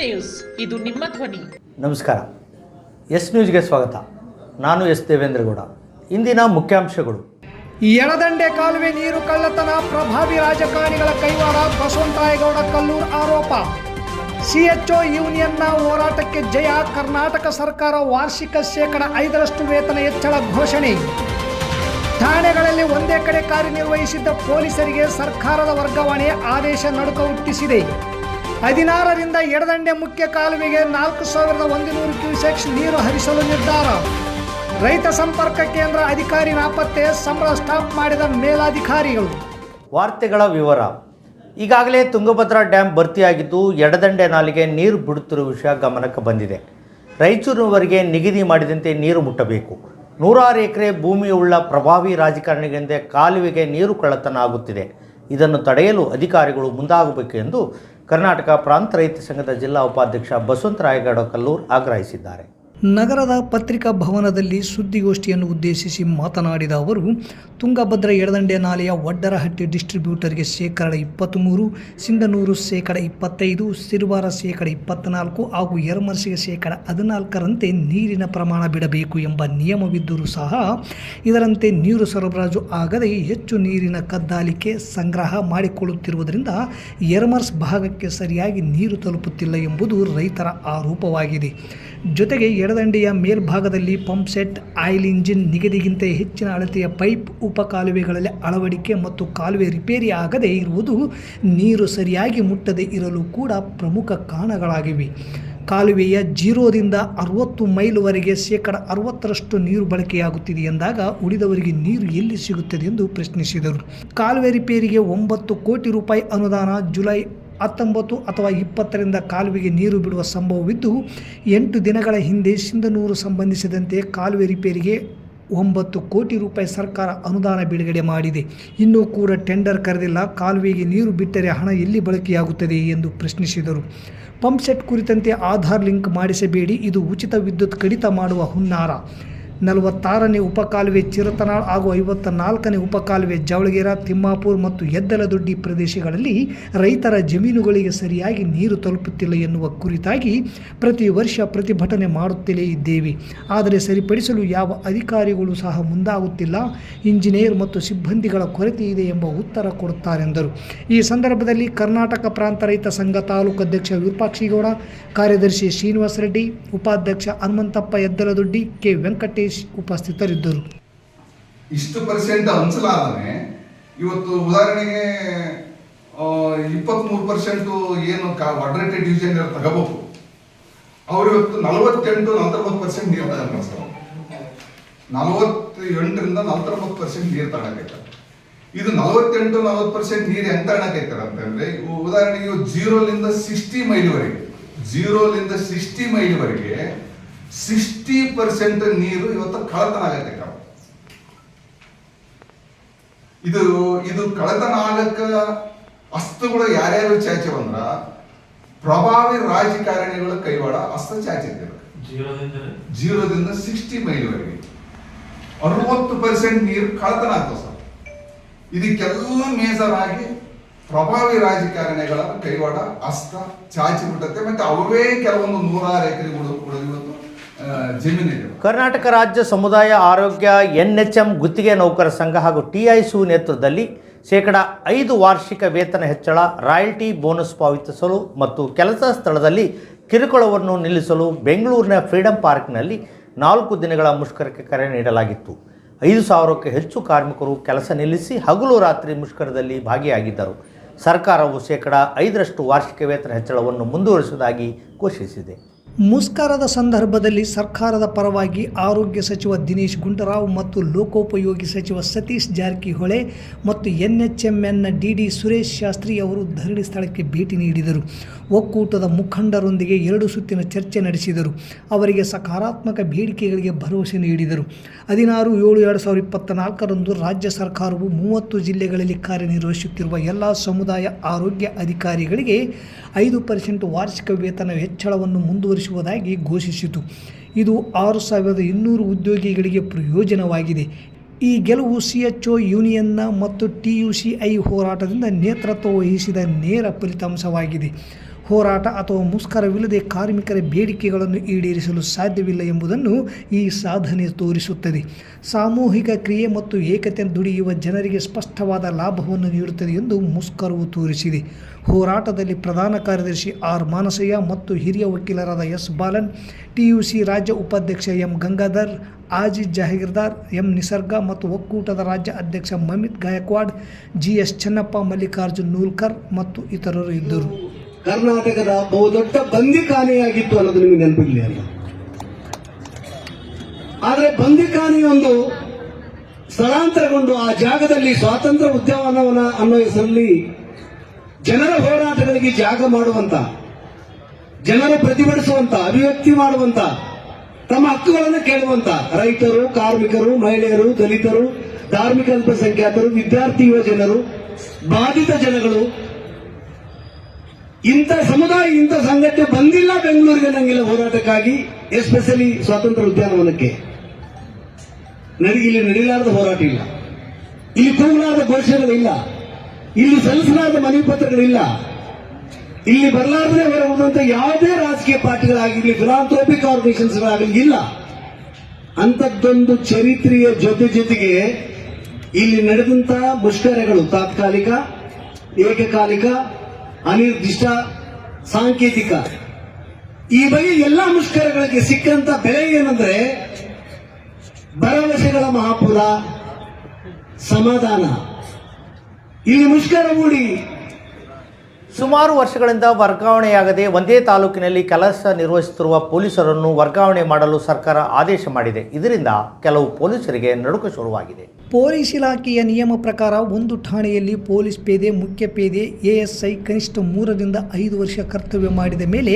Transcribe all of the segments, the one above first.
News. ಇದು ನಿಮ್ಮ ಧ್ವನಿ. ನಮಸ್ಕಾರ. ಎಸ್ ನ್ಯೂಸ್ಗೆ ಸ್ವಾಗತ. ನಾನು ಎಸ್ ದೇವೇಂದ್ರಗೌಡ. ಇಂದಿನ ಮುಖ್ಯಾಂಶಗಳು. ಎಳದಂಡೆ ಕಾಲುವೆ ನೀರು ಕಳ್ಳತನ ಪ್ರಭಾವಿ ರಾಜಕಾರಣಿಗಳ ಕೈವಾಡ ಬಸವಂತರಾಯಗೌಡ ಕಲ್ಲೂರ್ ಆರೋಪ. ಸಿಎಚ್ಒ ಯೂನಿಯನ್ನ ಹೋರಾಟಕ್ಕೆ ಜಯ ಕರ್ನಾಟಕ ಸರ್ಕಾರ ವಾರ್ಷಿಕ ಶೇಕಡ ಐದರಷ್ಟು ವೇತನ ಹೆಚ್ಚಳ ಘೋಷಣೆ. ಠಾಣೆಗಳಲ್ಲಿ ಒಂದೇ ಕಡೆ ಕಾರ್ಯನಿರ್ವಹಿಸಿದ್ದ ಪೊಲೀಸರಿಗೆ ಸರ್ಕಾರದ ವರ್ಗಾವಣೆ ಆದೇಶ ನಡುಕ ಹುಟ್ಟಿಸಿದೆ. ಹದಿನಾರರಿಂದ ಎಡದಂಡೆ ಮುಖ್ಯ ಕಾಲುವೆಗೆ ನಾಲ್ಕು ಸಾವಿರದ ಒಂದಿನೂರು ಕ್ಯೂಸೆಕ್ಸ್ ನೀರು ಹರಿಸಲು ನಿರ್ಧಾರ. ರೈತ ಸಂಪರ್ಕ ಕೇಂದ್ರ ಅಧಿಕಾರಿ ನಾಪತ್ತೆ ಸಂಬಳ ಸ್ಟಾಪ್ ಮಾಡಿದ ಮೇಲಾಧಿಕಾರಿಗಳು. ವಾರ್ತೆಗಳ ವಿವರ. ಈಗಾಗಲೇ ತುಂಗಭದ್ರಾ ಡ್ಯಾಮ್ ಭರ್ತಿಯಾಗಿದ್ದು ಎಡದಂಡೆ ನಾಲಿಗೆ ನೀರು ಬಿಡುತ್ತಿರುವ ವಿಷಯ ಗಮನಕ್ಕೆ ಬಂದಿದೆ. ರಾಯಚೂರಿನವರೆಗೆ ನಿಗದಿ ಮಾಡಿದಂತೆ ನೀರು ಮುಟ್ಟಬೇಕು. ನೂರಾರು ಎಕರೆ ಭೂಮಿಯುಳ್ಳ ಪ್ರಭಾವಿ ರಾಜಕಾರಣಿಗಳಿಂದ ಕಾಲುವೆಗೆ ನೀರು ಕಳ್ಳತನ ಆಗುತ್ತಿದೆ. ಇದನ್ನು ತಡೆಯಲು ಅಧಿಕಾರಿಗಳು ಮುಂದಾಗಬೇಕು ಎಂದು ಕರ್ನಾಟಕ ಪ್ರಾಂತ ರೈತ ಸಂಘದ ಜಿಲ್ಲಾ ಉಪಾಧ್ಯಕ್ಷ ಬಸವಂತರಾಯಗೌಡ ಕಲ್ಲೂರ್ ಆಗ್ರಹಿಸಿದ್ದಾರೆ. ನಗರದ ಪತ್ರಿಕಾ ಭವನದಲ್ಲಿ ಸುದ್ದಿಗೋಷ್ಠಿಯನ್ನು ಉದ್ದೇಶಿಸಿ ಮಾತನಾಡಿದ ಅವರು, ತುಂಗಭದ್ರಾ ಎಡದಂಡೆ ನಾಲೆಯ ವಡ್ಡರಹಟ್ಟಿ ಡಿಸ್ಟ್ರಿಬ್ಯೂಟರ್ಗೆ ಶೇಕಡ ಇಪ್ಪತ್ತ್ಮೂರು ಸಿಂಧನೂರು ಶೇಕಡ ಇಪ್ಪತ್ತೈದು, ಸಿರುವಾರ ಶೇಕಡ ಇಪ್ಪತ್ತ್ನಾಲ್ಕು ಹಾಗೂ ಎರಮರ್ಸಿಗೆ ಶೇಕಡ ಹದಿನಾಲ್ಕರಂತೆ ನೀರಿನ ಪ್ರಮಾಣ ಬಿಡಬೇಕು ಎಂಬ ನಿಯಮವಿದ್ದರೂ ಸಹ ಇದರಂತೆ ನೀರು ಸರಬರಾಜು ಆಗದೆ ಹೆಚ್ಚು ನೀರಿನ ಕದ್ದಾಲಿಕೆ ಸಂಗ್ರಹ ಮಾಡಿಕೊಳ್ಳುತ್ತಿರುವುದರಿಂದ ಎರಮರ್ಸ್ ಭಾಗಕ್ಕೆ ಸರಿಯಾಗಿ ನೀರು ತಲುಪುತ್ತಿಲ್ಲ ಎಂಬುದು ರೈತರ ಆರೋಪವಾಗಿದೆ. ಜೊತೆಗೆ ಎಡದಂಡೆಯ ಮೇಲ್ಭಾಗದಲ್ಲಿ ಪಂಪ್ ಸೆಟ್, ಆಯಿಲ್ ಇಂಜಿನ್, ನಿಗದಿಗಿಂತ ಹೆಚ್ಚಿನ ಅಳತೆಯ ಪೈಪ್, ಉಪಕಾಲುವೆಗಳಲ್ಲಿ ಅಳವಡಿಕೆ ಮತ್ತು ಕಾಲುವೆ ರಿಪೇರಿ ಆಗದೇ ಇರುವುದು ನೀರು ಸರಿಯಾಗಿ ಮುಟ್ಟದೇ ಇರಲು ಕೂಡ ಪ್ರಮುಖ ಕಾರಣಗಳಾಗಿವೆ. ಕಾಲುವೆಯ ಜೀರೋದಿಂದ ಅರವತ್ತು ಮೈಲ್ವರೆಗೆ ಶೇಕಡ ಅರವತ್ತರಷ್ಟು ನೀರು ಬಳಕೆಯಾಗುತ್ತಿದೆ ಎಂದಾಗ ಉಳಿದವರಿಗೆ ನೀರು ಎಲ್ಲಿ ಸಿಗುತ್ತದೆ ಎಂದು ಪ್ರಶ್ನಿಸಿದರು. ಕಾಲುವೆ ರಿಪೇರಿಗೆ ಒಂಬತ್ತು ಕೋಟಿ ರೂಪಾಯಿ ಅನುದಾನ ಜುಲೈ ಹತ್ತೊಂಬತ್ತು ಅಥವಾ ಇಪ್ಪತ್ತರಿಂದ ಕಾಲುವೆಗೆ ನೀರು ಬಿಡುವ ಸಂಭವವಿದ್ದು, ಎಂಟು ದಿನಗಳ ಹಿಂದೆ ಸಿಂಧನೂರು ಸಂಬಂಧಿಸಿದಂತೆ ಕಾಲುವೆ ರಿಪೇರಿಗೆ ಒಂಬತ್ತು ಕೋಟಿ ರೂಪಾಯಿ ಸರ್ಕಾರ ಅನುದಾನ ಬಿಡುಗಡೆ ಮಾಡಿದೆ. ಇನ್ನೂ ಕೂಡ ಟೆಂಡರ್ ಕರೆದಿಲ್ಲ. ಕಾಲುವೆಗೆ ನೀರು ಬಿಟ್ಟರೆ ಹಣ ಎಲ್ಲಿ ಬಳಕೆಯಾಗುತ್ತದೆ ಎಂದು ಪ್ರಶ್ನಿಸಿದರು. ಪಂಪ್ ಸೆಟ್ ಕುರಿತಂತೆ ಆಧಾರ್ ಲಿಂಕ್ ಮಾಡಿಸಬೇಡಿ. ಇದು ಉಚಿತ ವಿದ್ಯುತ್ ಕಡಿತ ಮಾಡುವ ಹುನ್ನಾರ. ನಲವತ್ತಾರನೇ ಉಪಕಾಲುವೆ ಚಿರತನಾಳ್ ಹಾಗೂ ಐವತ್ತ ನಾಲ್ಕನೇ ಉಪಕಾಲುವೆ ಜವಳಗೇರ, ತಿಮ್ಮಾಪುರ್ ಮತ್ತು ಎದ್ದಲದೊಡ್ಡಿ ಪ್ರದೇಶಗಳಲ್ಲಿ ರೈತರ ಜಮೀನುಗಳಿಗೆ ಸರಿಯಾಗಿ ನೀರು ತಲುಪುತ್ತಿಲ್ಲ ಎನ್ನುವ ಕುರಿತಾಗಿ ಪ್ರತಿ ವರ್ಷ ಪ್ರತಿಭಟನೆ ಮಾಡುತ್ತಲೇ ಇದ್ದೇವೆ. ಆದರೆ ಸರಿಪಡಿಸಲು ಯಾವ ಅಧಿಕಾರಿಗಳು ಸಹ ಮುಂದಾಗುತ್ತಿಲ್ಲ, ಇಂಜಿನಿಯರ್ ಮತ್ತು ಸಿಬ್ಬಂದಿಗಳ ಕೊರತೆ ಇದೆ ಎಂಬ ಉತ್ತರ ಕೊಡುತ್ತಾರೆಂದರು. ಈ ಸಂದರ್ಭದಲ್ಲಿ ಕರ್ನಾಟಕ ಪ್ರಾಂತ ರೈತ ಸಂಘ ತಾಲೂಕು ಅಧ್ಯಕ್ಷ ವಿರೂಪಾಕ್ಷಿಗೌಡ, ಕಾರ್ಯದರ್ಶಿ ಶ್ರೀನಿವಾಸ ರೆಡ್ಡಿ, ಉಪಾಧ್ಯಕ್ಷ ಹನುಮಂತಪ್ಪ ಎದ್ದಲದೊಡ್ಡಿ, ಕೆ ವೆಂಕಟೇಶ್ ಉಪಸ್ಥಿತರಿದ್ದರು. ಇಷ್ಟು ಪರ್ಸೆಂಟ್ ಹಂಚಲಾದರೆ ಇವತ್ತು ಉದಾಹರಣೆಗೆ ಇಪ್ಪತ್ತ್ಮೂರು ಪರ್ಸೆಂಟ್ ಏನು ಕಾ ಡಿವಿಜನ್ ಡಿವಿಷನ್ ತಗೋಬೇಕು. ಅವ್ರು ಇವತ್ತು ನಲವತ್ತೆಂಟು, ನಲವತ್ತೊಂಬತ್ತು ಪರ್ಸೆಂಟ್ ನೀರು ತಗೊಂಡು ನಲವತ್ತು ಎಂಟರಿಂದ ನಲವತ್ತೊಂಬತ್ತು ಪರ್ಸೆಂಟ್ ನೀರು ತಗೊಳಕೈತಾರೆ ಇದು ನಲವತ್ತೆಂಟು, ನಲವತ್ತು ಪರ್ಸೆಂಟ್ ನೀರು ಎಂತ ತಗೊಳಕೈತಾರೆ ಅಂತಂದ್ರೆ ಉದಾಹರಣೆಗೆ ಇವು ಜೀರೋಲಿಂದ ಸಿಕ್ಸ್ಟಿ ಮೈಲ್ವರೆಗೆ ಜೀರೋಲಿಂದ ಸಿಕ್ಸ್ಟಿ ಮೈಲ್ವರೆಗೆ ಸಿಕ್ಸ್ಟಿ ಪರ್ಸೆಂಟ್ ನೀರು ಇವತ್ತು ಕಳತನ ಆಗತ್ತೆ ಕಾವು ಇದು ಇದು ಕಳತನ ಆಗಕ್ಕ ಅಸ್ತುಗಳು ಯಾರ್ಯಾರು ಚಾಚೆ ಅಂದ್ರ ಪ್ರಭಾವಿ ರಾಜಕಾರಣಿಗಳ ಕೈವಾಡ ಅಸ್ತ ಚಾಚಿದ್ದಾರೆ ಜೀರೋದಿಂದ ಸಿಕ್ಸ್ಟಿ ಮೈಲ್ವರೆಗೆ. ಅರವತ್ತು ಪರ್ಸೆಂಟ್ ನೀರು ಕಳತನ ಆಗ್ತದೆ ಸರ್. ಇದಕ್ಕೆಲ್ಲ ಆಗಿ ಪ್ರಭಾವಿ ರಾಜಕಾರಣಿಗಳ ಕೈವಾಡ ಅಸ್ತ ಚಾಚಿ ಬಿಟ್ಟತ್ತೆ ಮತ್ತೆ ಅವರೇ ಕೆಲವೊಂದು ನೂರಾರು ಎಕರೆ ಕೂಡ ಕೂಡ ಇವತ್ತು ಆ, ಜಮೀನಿದೆ ಕರ್ನಾಟಕ ರಾಜ್ಯ ಸಮುದಾಯ ಆರೋಗ್ಯ ಎನ್ ಎಚ್ ಎಂ ಗುತ್ತಿಗೆ ನೌಕರ ಸಂಘ ಹಾಗೂ ಟಿಐಸು ನೇತೃತ್ವದಲ್ಲಿ ಶೇಕಡ ಐದು ವಾರ್ಷಿಕ ವೇತನ ಹೆಚ್ಚಳ, ರಾಯಲ್ಟಿ ಬೋನಸ್ ಪಾವತಿಸಲು ಮತ್ತು ಕೆಲಸ ಸ್ಥಳದಲ್ಲಿ ಕಿರುಕುಳವನ್ನು ನಿಲ್ಲಿಸಲು ಬೆಂಗಳೂರಿನ ಫ್ರೀಡಂ ಪಾರ್ಕ್ನಲ್ಲಿ ನಾಲ್ಕು ದಿನಗಳ ಮುಷ್ಕರಕ್ಕೆ ಕರೆ ನೀಡಲಾಗಿತ್ತು. ಐದು ಸಾವಿರಕ್ಕೆ ಹೆಚ್ಚು ಕಾರ್ಮಿಕರು ಕೆಲಸ ನಿಲ್ಲಿಸಿ ಹಗಲು ರಾತ್ರಿ ಮುಷ್ಕರದಲ್ಲಿ ಭಾಗಿಯಾಗಿದ್ದರು. ಸರ್ಕಾರವು ಶೇಕಡ ಐದರಷ್ಟು ವಾರ್ಷಿಕ ವೇತನ ಹೆಚ್ಚಳವನ್ನು ಮುಂದುವರಿಸುವುದಾಗಿ ಘೋಷಿಸಿದೆ. ಮುಸ್ಕರದ ಸಂದರ್ಭದಲ್ಲಿ ಸರ್ಕಾರದ ಪರವಾಗಿ ಆರೋಗ್ಯ ಸಚಿವ ದಿನೇಶ್ ಗುಂಡೂರಾವ್ ಮತ್ತು ಲೋಕೋಪಯೋಗಿ ಸಚಿವ ಸತೀಶ್ ಜಾರಕಿಹೊಳೆ ಮತ್ತು ಎನ್ ಎಚ್ ಎಂ ಎನ್ನ ಡಿ ಡಿ ಸುರೇಶ್ ಶಾಸ್ತ್ರಿ ಅವರು ಧರಣಿ ಸ್ಥಳಕ್ಕೆ ಭೇಟಿ ನೀಡಿದರು. ಒಕ್ಕೂಟದ ಮುಖಂಡರೊಂದಿಗೆ ಎರಡು ಸುತ್ತಿನ ಚರ್ಚೆ ನಡೆಸಿದರು. ಅವರಿಗೆ ಸಕಾರಾತ್ಮಕ ಬೇಡಿಕೆಗಳಿಗೆ ಭರವಸೆ ನೀಡಿದರು. ಹದಿನಾರು ಏಳು ಎರಡು ಸಾವಿರದ ಇಪ್ಪತ್ತ್ನಾಲ್ಕರಂದು ರಾಜ್ಯ ಸರ್ಕಾರವು ಮೂವತ್ತು ಜಿಲ್ಲೆಗಳಲ್ಲಿ ಕಾರ್ಯನಿರ್ವಹಿಸುತ್ತಿರುವ ಎಲ್ಲ ಸಮುದಾಯ ಆರೋಗ್ಯ ಅಧಿಕಾರಿಗಳಿಗೆ ಐದು ಪರ್ಸೆಂಟ್ ವಾರ್ಷಿಕ ವೇತನ ಹೆಚ್ಚಳವನ್ನು ಮುಂದುವರಿಸುವುದಾಗಿ ಘೋಷಿಸಿತು. ಇದು ಆರು ಸಾವಿರದ ಇನ್ನೂರು ಉದ್ಯೋಗಿಗಳಿಗೆ ಪ್ರಯೋಜನವಾಗಿದೆ. ಈ ಗೆಲುವು ಸಿ ಎಚ್ ಒ ಯೂನಿಯನ್ನ ಮತ್ತು ಟಿ ಯು ಸಿ ಐ ಹೋರಾಟದಿಂದ ನೇತೃತ್ವ ವಹಿಸಿದ ನೇರ ಫಲಿತಾಂಶವಾಗಿದೆ. ಹೋರಾಟ ಅಥವಾ ಮುಷ್ಕರವಿಲ್ಲದೆ ಕಾರ್ಮಿಕರ ಬೇಡಿಕೆಗಳನ್ನು ಈಡೇರಿಸಲು ಸಾಧ್ಯವಿಲ್ಲ ಎಂಬುದನ್ನು ಈ ಸಾಧನೆ ತೋರಿಸುತ್ತದೆ. ಸಾಮೂಹಿಕ ಕ್ರಿಯೆ ಮತ್ತು ಏಕತೆ ದುಡಿಯುವ ಜನರಿಗೆ ಸ್ಪಷ್ಟವಾದ ಲಾಭವನ್ನು ನೀಡುತ್ತದೆ ಎಂದು ಮುಷ್ಕರವು ತೋರಿಸಿದೆ. ಹೋರಾಟದಲ್ಲಿ ಪ್ರಧಾನ ಕಾರ್ಯದರ್ಶಿ ಆರ್ ಮಾನಸಯ್ಯ ಮತ್ತು ಹಿರಿಯ ವಕೀಲರಾದ S Balan T U C ರಾಜ್ಯ ಉಪಾಧ್ಯಕ್ಷ ಎಂ ಗಂಗಾಧರ್ ಆಜಿಜ್ ಜಹೀರ್ದಾರ್, ಎಂ ನಿಸರ್ಗ ಮತ್ತು ಒಕ್ಕೂಟದ ರಾಜ್ಯ ಅಧ್ಯಕ್ಷ ಮಮಿತ್ ಗಾಯಕ್ವಾಡ್, ಜಿ ಎಸ್ ಚೆನ್ನಪ್ಪ ಮಲ್ಲಿಕಾರ್ಜುನ್ ನೂಲ್ಕರ್ ಮತ್ತು ಇತರರು ಇದ್ದರು. ಕರ್ನಾಟಕದ ಬಹುದೊಡ್ಡ ಬಂದಿಖಾನೆಯಾಗಿತ್ತು ಅನ್ನೋದು ನಿಮಗೆ ನೆನಪಿರಲಿ ಅಲ್ಲ ಆದರೆ ಬಂದಿಖಾನೆಯೊಂದು ಸ್ಥಳಾಂತರಗೊಂಡು ಆ ಜಾಗದಲ್ಲಿ ಸ್ವಾತಂತ್ರ್ಯ ಉದ್ಯಾನವನ ಅನ್ನೋ ಹೆಸರಲ್ಲಿ ಜನರ ಹೋರಾಟಗಳಿಗೆ ಜಾಗ ಮಾಡುವಂತ, ಜನರು ಪ್ರತಿಭಟಿಸುವಂತ, ಅಭಿವ್ಯಕ್ತಿ ಮಾಡುವಂತ, ತಮ್ಮ ಹಕ್ಕುಗಳನ್ನು ಕೇಳುವಂತ ರೈತರು, ಕಾರ್ಮಿಕರು, ಮಹಿಳೆಯರು, ದಲಿತರು, ಧಾರ್ಮಿಕ ಅಲ್ಪಸಂಖ್ಯಾತರು ವಿದ್ಯಾರ್ಥಿ ಯುವ ಜನರು, ಬಾಧಿತ ಜನಗಳು ಇಂಥ ಸಮುದಾಯ, ಇಂಥ ಸಂಘಟನೆ ಬಂದಿಲ್ಲ ಬೆಂಗಳೂರಿಗೆ ನಂಗಿಲ್ಲ ಹೋರಾಟಕ್ಕಾಗಿ ಎಸ್ಪೆಷಲಿ ಸ್ವಾತಂತ್ರ್ಯ ಉದ್ಯಾನವನಕ್ಕೆ. ನನಗೆ ಇಲ್ಲಿ ನಡೀಲಾರದ ಹೋರಾಟ ಇಲ್ಲ. ಇಲ್ಲಿ ಕೂಗಲಾದ ಘೋಷಣೆಗಳಿಲ್ಲ ಇಲ್ಲಿ. ಸಲ್ಲಿಸಲಾದ ಮನವಿ ಪತ್ರಗಳಿಲ್ಲ ಇಲ್ಲಿ. ಬರಲಾರದೆ ಬರಬಹುದಂತ ಯಾವುದೇ ರಾಜಕೀಯ ಪಾರ್ಟಿಗಳಾಗಿರ್ಲಿ ಫಿಲಾಂಥ್ರೋಪಿಕ್ ಆರ್ಗನೈಸೇಷನ್ಸ್ಗಳಾಗಲಿ ಇಲ್ಲ. ಅಂಥದ್ದೊಂದು ಚರಿತ್ರೆಯ ಜೊತೆ ಜೊತೆಗೆ ಇಲ್ಲಿ ನಡೆದಂತಹ ಮುಷ್ಕರಗಳು ತಾತ್ಕಾಲಿಕ, ಏಕಕಾಲಿಕ ಅನಿರ್ದಿಷ್ಟ ಸಾಂಕೇತಿಕ. ಈ ಬಗ್ಗೆ ಎಲ್ಲ ಮುಷ್ಕರಗಳಿಗೆ ಸಿಕ್ಕಂತ ಬೆಲೆ ಏನಂದ್ರೆ ಭರವಸೆಗಳ ಮಹಾಪುರ ಸಮಾಧಾನ. ಇಲ್ಲಿ ಮುಷ್ಕರ ಮೂಡಿ. ಸುಮಾರು ವರ್ಷಗಳಿಂದ ವರ್ಗಾವಣೆಯಾಗದೆ ಒಂದೇ ತಾಲೂಕಿನಲ್ಲಿ ಕೆಲಸ ನಿರ್ವಹಿಸುತ್ತಿರುವ ಪೊಲೀಸರನ್ನು ವರ್ಗಾವಣೆ ಮಾಡಲು ಸರ್ಕಾರ ಆದೇಶ ಮಾಡಿದೆ. ಇದರಿಂದ ಕೆಲವು ಪೊಲೀಸರಿಗೆ ನಡುಕ ಶುರುವಾಗಿದೆ. ಪೊಲೀಸ್ ಇಲಾಖೆಯ ನಿಯಮ ಪ್ರಕಾರ ಒಂದು ಠಾಣೆಯಲ್ಲಿ ಪೊಲೀಸ್ ಪೇದೆ, ಮುಖ್ಯ ಪೇದೆ, ಎಎಸ್ಐ ಕನಿಷ್ಠ ಮೂರರಿಂದ ಐದು ವರ್ಷ ಕರ್ತವ್ಯ ಮಾಡಿದ ಮೇಲೆ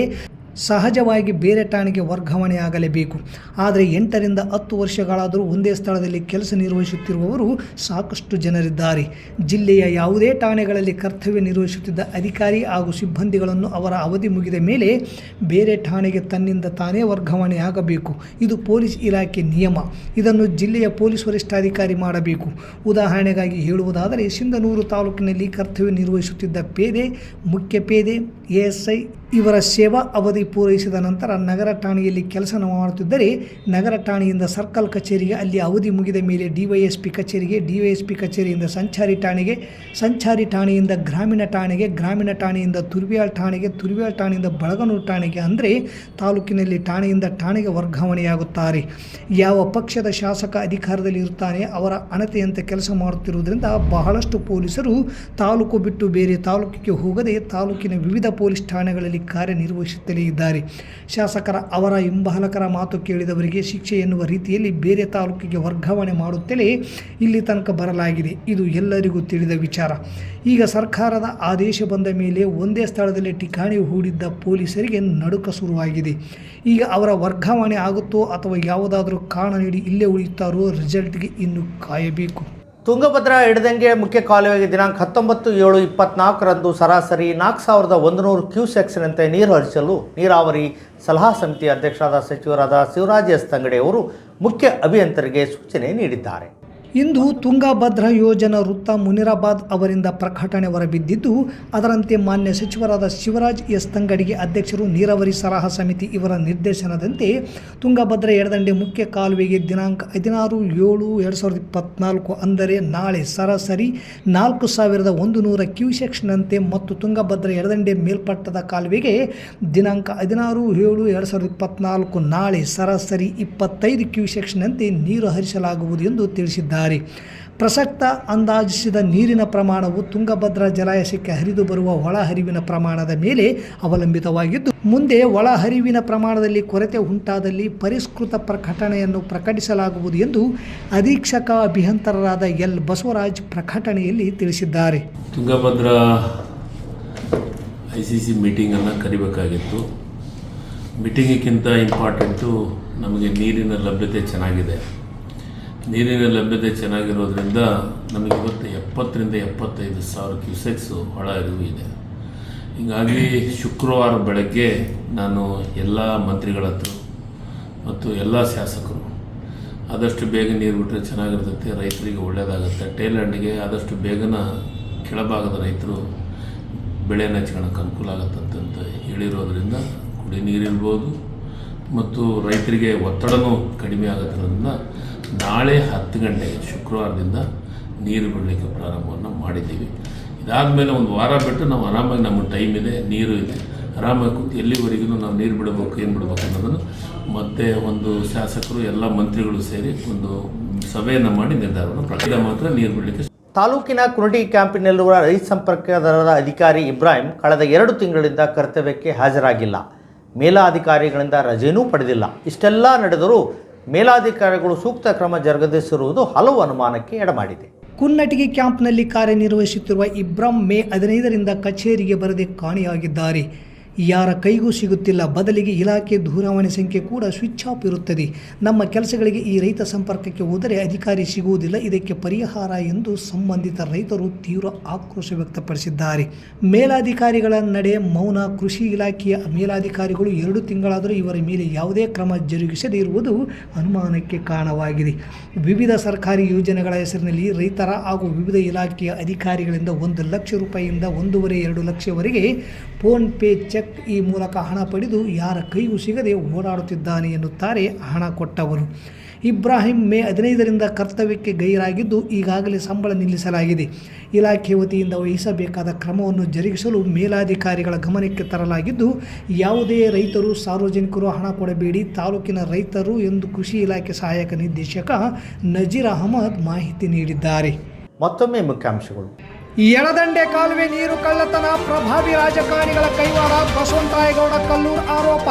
ಸಹಜವಾಗಿ ಬೇರೆ ಠಾಣೆಗೆ ವರ್ಗಾವಣೆಯಾಗಲೇಬೇಕು ಆದರೆ ಎಂಟರಿಂದ ಹತ್ತು ವರ್ಷಗಳಾದರೂ ಒಂದೇ ಸ್ಥಳದಲ್ಲಿ ಕೆಲಸ ನಿರ್ವಹಿಸುತ್ತಿರುವವರು ಸಾಕಷ್ಟು ಜನರಿದ್ದಾರೆ. ಜಿಲ್ಲೆಯ ಯಾವುದೇ ಠಾಣೆಗಳಲ್ಲಿ ಕರ್ತವ್ಯ ನಿರ್ವಹಿಸುತ್ತಿದ್ದ ಅಧಿಕಾರಿ ಹಾಗೂ ಸಿಬ್ಬಂದಿಗಳನ್ನು ಅವರ ಅವಧಿ ಮುಗಿದ ಮೇಲೆ ಬೇರೆ ಠಾಣೆಗೆ ತನ್ನಿಂದ ತಾನೇ ವರ್ಗಾವಣೆಯಾಗಬೇಕು ಇದು ಪೊಲೀಸ್ ಇಲಾಖೆ ನಿಯಮ. ಇದನ್ನು ಜಿಲ್ಲೆಯ ಪೊಲೀಸ್ ವರಿಷ್ಠಾಧಿಕಾರಿ ಮಾಡಬೇಕು. ಉದಾಹರಣೆಗಾಗಿ ಹೇಳುವುದಾದರೆ, ಸಿಂಧನೂರು ತಾಲೂಕಿನಲ್ಲಿ ಕರ್ತವ್ಯ ನಿರ್ವಹಿಸುತ್ತಿದ್ದ ಪೇದೆ, ಮುಖ್ಯ ಪೇದೆ, ಎಎಸ್ಐ ಇವರ ಸೇವಾ ಅವಧಿ ಪೂರೈಸಿದ ನಂತರ ನಗರ ಠಾಣೆಯಲ್ಲಿ ಕೆಲಸ ಮಾಡುತ್ತಿದ್ದರೆ ನಗರ ಠಾಣೆಯಿಂದ ಸರ್ಕಲ್ ಕಚೇರಿಗೆ, ಅಲ್ಲಿ ಅವಧಿ ಮುಗಿದ ಮೇಲೆ ಡಿವೈಎಸ್ಪಿ ಕಚೇರಿಗೆ, ಡಿವೈಎಸ್ಪಿ ಕಚೇರಿಯಿಂದ ಸಂಚಾರಿ ಠಾಣೆಗೆ, ಸಂಚಾರಿ ಠಾಣೆಯಿಂದ ಗ್ರಾಮೀಣ ಠಾಣೆಗೆ, ಗ್ರಾಮೀಣ ಠಾಣೆಯಿಂದ ತುರ್ವಿಯಾಳ್ ಠಾಣೆಗೆ, ತುರ್ವಿಯಾಳ್ ಠಾಣೆಯಿಂದ ಬಳಗನೂರು ಠಾಣೆಗೆ ಅಂದರೆ ತಾಲೂಕಿನಲ್ಲಿ ಠಾಣೆಯಿಂದ ಠಾಣೆಗೆ ವರ್ಗಾವಣೆಯಾಗುತ್ತಾರೆ. ಯಾವ ಪಕ್ಷದ ಶಾಸಕ ಅಧಿಕಾರದಲ್ಲಿ ಇರುತ್ತಾನೆ, ಅವರ ಅಣತೆಯಂತೆ ಕೆಲಸ ಮಾಡುತ್ತಿರುವುದರಿಂದ ಬಹಳಷ್ಟು ಪೊಲೀಸರು ತಾಲೂಕು ಬಿಟ್ಟು ಬೇರೆ ತಾಲೂಕಿಗೆ ಹೋಗದೆ ತಾಲೂಕಿನ ವಿವಿಧ ಪೊಲೀಸ್ ಠಾಣೆಗಳಲ್ಲಿ ಕಾರ್ಯನಿರ್ವಹಿಸುತ್ತಲೇ ಇದ್ದಾರೆ. ಶಾಸಕರ ಅವರ ಹಿಂಬಾಲಕರ ಮಾತು ಕೇಳಿದವರಿಗೆ ಶಿಕ್ಷೆ ಎನ್ನುವ ರೀತಿಯಲ್ಲಿ ಬೇರೆ ತಾಲೂಕಿಗೆ ವರ್ಗಾವಣೆ ಮಾಡುತ್ತಲೇ ಇಲ್ಲಿ ತನಕ ಬರಲಾಗಿದೆ. ಇದು ಎಲ್ಲರಿಗೂ ತಿಳಿದ ವಿಚಾರ. ಈಗ ಸರ್ಕಾರದ ಆದೇಶ ಬಂದ ಮೇಲೆ ಒಂದೇ ಸ್ಥಳದಲ್ಲಿ ಠಿಕಾಣಿ ಹೂಡಿದ್ದ ಪೊಲೀಸರಿಗೆ ನಡುಕ ಶುರುವಾಗಿದೆ. ಈಗ ಅವರ ವರ್ಗಾವಣೆ ಆಗುತ್ತೋ ಅಥವಾ ಯಾವುದಾದರೂ ಕಾರಣ ನೀಡಿ ಇಲ್ಲೇ ಉಳಿಯುತ್ತಾರೋ ರಿಸಲ್ಟ್ಗೆ ಇನ್ನು ಕಾಯಬೇಕು. ತುಂಗಭದ್ರಾ ಎಡದಂಗೆ ಮುಖ್ಯ ಕಾಲುವೆಗೆ ದಿನಾಂಕ ಹತ್ತೊಂಬತ್ತು ಏಳು ಇಪ್ಪತ್ನಾಲ್ಕರಂದು ಸರಾಸರಿ ನಾಲ್ಕು ಸಾವಿರದ ಒಂದು ನೂರು ಕ್ಯೂಸೆಕ್ಸ್ನಂತೆ ನೀರು ಹರಿಸಲು ನೀರಾವರಿ ಸಲಹಾ ಸಮಿತಿ ಅಧ್ಯಕ್ಷರಾದ ಸಚಿವರಾದ ಶಿವರಾಜ್ ಎಸ್ ತಂಗಡೆ ಅವರು ಮುಖ್ಯ ಅಭಿಯಂತರಿಗೆ ಸೂಚನೆ ನೀಡಿದ್ದಾರೆ. ಇಂದು ತುಂಗಭದ್ರಾ ಯೋಜನಾ ವೃತ್ತ ಮುನಿರಾಬಾದ್ ಅವರಿಂದ ಪ್ರಕಟಣೆ ಹೊರಬಿದ್ದಿದ್ದು, ಅದರಂತೆ ಮಾನ್ಯ ಸಚಿವರಾದ ಶಿವರಾಜ್ ಎಸ್ ತಂಗಡಿಗೆ ಅಧ್ಯಕ್ಷರು ನೀರಾವರಿ ಸಲಹಾ ಸಮಿತಿ ಇವರ ನಿರ್ದೇಶನದಂತೆ ತುಂಗಭದ್ರಾ ಎಡದಂಡೆ ಮುಖ್ಯ ಕಾಲುವೆಗೆ ದಿನಾಂಕ ಹದಿನಾರು ಏಳು ಎರಡು ಸಾವಿರದ ಇಪ್ಪತ್ನಾಲ್ಕು ಅಂದರೆ ನಾಳೆ ಸರಾಸರಿ ನಾಲ್ಕು ಸಾವಿರದ ಒಂದು ನೂರ ಕ್ಯೂಸೆಕ್ಷನಂತೆ ಮತ್ತು ತುಂಗಭದ್ರಾ ಎಡದಂಡೆ ಮೇಲ್ಪಟ್ಟದ ಕಾಲುವೆಗೆ ದಿನಾಂಕ ಹದಿನಾರು ಏಳು ಎರಡು ಸಾವಿರದ ಇಪ್ಪತ್ನಾಲ್ಕು ನಾಳೆ ಸರಾಸರಿ ಇಪ್ಪತ್ತೈದು ಕ್ಯೂಸೆಕ್ಷನಂತೆ ನೀರು ಹರಿಸಲಾಗುವುದು ಎಂದು ತಿಳಿಸಿದ್ದಾರೆ. ಪ್ರಸಕ್ತ ಅಂದಾಜಿಸಿದ ನೀರಿನ ಪ್ರಮಾಣವು ತುಂಗಭದ್ರಾ ಜಲಾಶಯಕ್ಕೆ ಹರಿದು ಬರುವ ಒಳಹರಿವಿನ ಪ್ರಮಾಣದ ಮೇಲೆ ಅವಲಂಬಿತವಾಗಿದ್ದು, ಮುಂದೆ ಒಳಹರಿವಿನ ಪ್ರಮಾಣದಲ್ಲಿ ಕೊರತೆ ಉಂಟಾದಲ್ಲಿ ಪರಿಷ್ಕೃತ ಪ್ರಕಟಣೆಯನ್ನು ಪ್ರಕಟಿಸಲಾಗುವುದು ಎಂದು ಅಧೀಕ್ಷಕ ಅಭಿಯಂತರರಾದ ಎಲ್. ಬಸವರಾಜ್ ಪ್ರಕಟಣೆಯಲ್ಲಿ ತಿಳಿಸಿದ್ದಾರೆ. ತುಂಗಭದ್ರಾ ಐ ಸಿ ಸಿ ಮೀಟಿಂಗನ್ನು ಕರಿಬೇಕಾಗಿತ್ತು. ಮೀಟಿಂಗಿಗಿಂತ ಇಂಪಾರ್ಟೆಂಟು ನಮಗೆ ನೀರಿನ ಲಭ್ಯತೆ ಚೆನ್ನಾಗಿದೆ. ನೀರಿನ ಲಭ್ಯತೆ ಚೆನ್ನಾಗಿರೋದ್ರಿಂದ ನಮಗೆ ಇವತ್ತು ಎಪ್ಪತ್ತರಿಂದ ಎಪ್ಪತ್ತೈದು ಸಾವಿರ ಕ್ಯೂಸೆಕ್ಸು ಒಳ ಹರಿವು ಇದೆ. ಹೀಗಾಗಿ ಶುಕ್ರವಾರ ಬೆಳಗ್ಗೆ ನಾನು ಎಲ್ಲ ಮಂತ್ರಿಗಳ ಹತ್ರ ಮತ್ತು ಎಲ್ಲ ಶಾಸಕರು, ಆದಷ್ಟು ಬೇಗ ನೀರು ಬಿಟ್ಟರೆ ಚೆನ್ನಾಗಿರ್ತೈತೆ, ರೈತರಿಗೆ ಒಳ್ಳೆಯದಾಗುತ್ತೆ ಟೇಲ್ಯಾಂಡಿಗೆ ಆದಷ್ಟು ಬೇಗನ ಕೆಳಭಾಗದ ರೈತರು ಬೆಳೆ ನೆಚ್ಕೊಳಕ್ಕೆ ಅನುಕೂಲ ಆಗುತ್ತಂತ ಹೇಳಿರೋದ್ರಿಂದ ಕುಡಿ ನೀರಿರ್ಬೋದು ಮತ್ತು ರೈತರಿಗೆ ಒತ್ತಡನೂ ಕಡಿಮೆ ಆಗೋದ್ರಿಂದ ನಾಳೆ ಹತ್ತು ಗಂಟೆಗೆ ಶುಕ್ರವಾರದಿಂದ ನೀರು ಬಿಡಲಿಕ್ಕೆ ಪ್ರಾರಂಭವನ್ನು ಮಾಡಿದ್ದೀವಿ. ಇದಾದಮೇಲೆ ಒಂದು ವಾರ ಬಿಟ್ಟು ನಾವು ಆರಾಮಾಗಿ ನಮ್ಮ ಟೈಮ್ ಇದೆ, ನೀರು ಇದೆ. ಆರಾಮಾಗಿ ಕೂತು, ಎಲ್ಲಿವರೆಗೂ ನಾವು ನೀರು ಬಿಡಬೇಕು, ಏನು ಬಿಡಬೇಕು ಅನ್ನೋದನ್ನು ಮತ್ತೆ ಒಂದು ಶಾಸಕರು, ಎಲ್ಲ ಮಂತ್ರಿಗಳು ಸೇರಿ ಒಂದು ಸಭೆಯನ್ನು ಮಾಡಿ ನಿರ್ಧಾರವನ್ನು ಪ್ರಕಟ ಮಾತ್ರ ನೀರು ಬಿಡಲಿಕ್ಕೆ ತಾಲೂಕಿನ ಕುರಡಿ ಕ್ಯಾಂಪಿನಲ್ಲಿರುವ ರೈತ ಸಂಪರ್ಕ ದರದ ಅಧಿಕಾರಿ ಇಬ್ರಾಹಿಂ ಕಳೆದ ಎರಡು ತಿಂಗಳಿಂದ ಕರ್ತವ್ಯಕ್ಕೆ ಹಾಜರಾಗಿಲ್ಲ. ಮೇಲಾಧಿಕಾರಿಗಳಿಂದ ರಜೆನೂ ಪಡೆದಿಲ್ಲ. ಇಷ್ಟೆಲ್ಲ ನಡೆದರೂ ಮೇಲಾಧಿಕಾರಿಗಳು ಸೂಕ್ತ ಕ್ರಮ ಜರುಗದಿಸಿರುವುದು ಹಲವು ಅನುಮಾನಕ್ಕೆ ಎಡಮಾಡಿದೆ. ಕುನ್ನಟಿಗೆ ಕ್ಯಾಂಪ್ನಲ್ಲಿ ಕಾರ್ಯನಿರ್ವಹಿಸುತ್ತಿರುವ ಇಬ್ರಾಂ ಮೇ ಹದಿನೈದರಿಂದ ಕಚೇರಿಗೆ ಬರದೆ ಕಾಣೆಯಾಗಿದ್ದಾರೆ. ಯಾರ ಕೈಗೂ ಸಿಗುತ್ತಿಲ್ಲ, ಬದಲಿಗೆ ಇಲಾಖೆ ದೂರವಾಣಿ ಸಂಖ್ಯೆ ಕೂಡ ಸ್ವಿಚ್ ಆಫ್ ಇರುತ್ತದೆ. ನಮ್ಮ ಕೆಲಸಗಳಿಗೆ ಈ ರೈತ ಸಂಪರ್ಕಕ್ಕೆ ಹೋದರೆ ಅಧಿಕಾರಿ ಸಿಗುವುದಿಲ್ಲ, ಇದಕ್ಕೆ ಪರಿಹಾರ ಎಂದು ಸಂಬಂಧಿತ ರೈತರು ತೀವ್ರ ಆಕ್ರೋಶ ವ್ಯಕ್ತಪಡಿಸಿದ್ದಾರೆ. ಮೇಲಾಧಿಕಾರಿಗಳ ನಡೆ ಮೌನ, ಕೃಷಿ ಇಲಾಖೆಯ ಮೇಲಾಧಿಕಾರಿಗಳು ಎರಡು ತಿಂಗಳಾದರೂ ಇವರ ಮೇಲೆ ಯಾವುದೇ ಕ್ರಮ ಜರುಗಿಸದೇ ಇರುವುದು ಅನುಮಾನಕ್ಕೆ ಕಾರಣವಾಗಿದೆ. ವಿವಿಧ ಸರ್ಕಾರಿ ಯೋಜನೆಗಳ ಹೆಸರಿನಲ್ಲಿ ರೈತರ ಹಾಗೂ ವಿವಿಧ ಇಲಾಖೆಯ ಅಧಿಕಾರಿಗಳಿಂದ ಒಂದು ಲಕ್ಷ ರೂಪಾಯಿಯಿಂದ ಒಂದೂವರೆ ಎರಡು ಲಕ್ಷವರೆಗೆ ಫೋನ್ ಪೇ ಚೆಕ್ ಈ ಮೂಲಕ ಹಣ ಪಡೆದು ಯಾರ ಕೈಗೂ ಸಿಗದೆ ಓಡಾಡುತ್ತಿದ್ದಾನೆ ಎನ್ನುತ್ತಾರೆ ಹಣ ಕೊಟ್ಟವರು. ಇಬ್ರಾಹಿಂ ಮೇ ಹದಿನೈದರಿಂದ ಕರ್ತವ್ಯಕ್ಕೆ ಗೈರಾಗಿದ್ದು ಈಗಾಗಲೇ ಸಂಬಳ ನಿಲ್ಲಿಸಲಾಗಿದೆ. ಇಲಾಖೆ ವತಿಯಿಂದ ವಹಿಸಬೇಕಾದ ಕ್ರಮವನ್ನು ಜರುಗಿಸಲು ಮೇಲಾಧಿಕಾರಿಗಳ ಗಮನಕ್ಕೆ ತರಲಾಗಿದ್ದು, ಯಾವುದೇ ರೈತರು ಸಾರ್ವಜನಿಕರು ಹಣ ಕೊಡಬೇಡಿ, ತಾಲೂಕಿನ ರೈತರು ಎಂದು ಕೃಷಿ ಇಲಾಖೆ ಸಹಾಯಕ ನಿರ್ದೇಶಕ ನಜೀರ್ ಅಹಮದ್ ಮಾಹಿತಿ ನೀಡಿದ್ದಾರೆ. ಮತ್ತೊಮ್ಮೆ ಮುಖ್ಯಾಂಶಗಳು. ಎಳದಂಡೆ ಕಾಲುವೆ ನೀರು ಕಳ್ಳತನ, ಪ್ರಭಾವಿ ರಾಜಕಾರಣಿಗಳ ಕೈವಾಡ ಬಸವಂತರಾಯಗೌಡ ಕಲ್ಲೂರ್ ಆರೋಪ.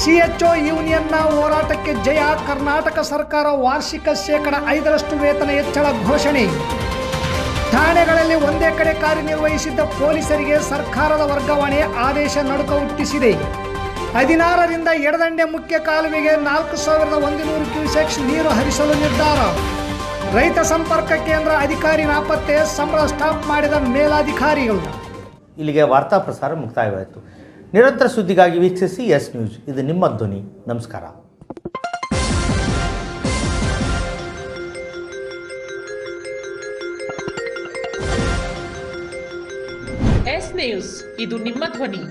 ಸಿಎಚ್ಒ ಯೂನಿಯನ್ನ ಹೋರಾಟಕ್ಕೆ ಜಯ, ಕರ್ನಾಟಕ ಸರ್ಕಾರ ವಾರ್ಷಿಕ ಶೇಕಡ ಐದರಷ್ಟು ವೇತನ ಹೆಚ್ಚಳ ಘೋಷಣೆ. ಠಾಣೆಗಳಲ್ಲಿ ಒಂದೇ ಕಡೆ ಕಾರ್ಯನಿರ್ವಹಿಸಿದ್ದ ಪೊಲೀಸರಿಗೆ ಸರ್ಕಾರದ ವರ್ಗಾವಣೆ ಆದೇಶ ನಡುಕ ಹುಟ್ಟಿಸಿದೆ. ಹದಿನಾರರಿಂದ ಎಡದಂಡೆ ಮುಖ್ಯ ಕಾಲುವೆಗೆ ನಾಲ್ಕು ಸಾವಿರದ ಒಂದು ನೂರು ಕ್ಯೂಸೆಕ್ಸ್ ನೀರು ಹರಿಸಲು ನಿರ್ಧಾರ. ರೈತ ಸಂಪರ್ಕ ಕೇಂದ್ರ ಅಧಿಕಾರಿ ನಾಪತ್ತೆ ಸಂಬಳ ಸ್ಟಾಪ್ ಮಾಡಿದ ಮೇಲಾಧಿಕಾರಿಗಳು ಇಲ್ಲಿಗೆ ವಾರ್ತಾ ಪ್ರಸಾರ ಮುಕ್ತಾಯವಾಯಿತು. ನಿರಂತರ ಸುದ್ದಿಗಾಗಿ ವೀಕ್ಷಿಸಿ ಎಸ್ ನ್ಯೂಸ್. ಇದು ನಿಮ್ಮ ಧ್ವನಿ. ನಮಸ್ಕಾರ. S news. ಇದು ನಿಮ್ಮ ಧ್ವನಿ.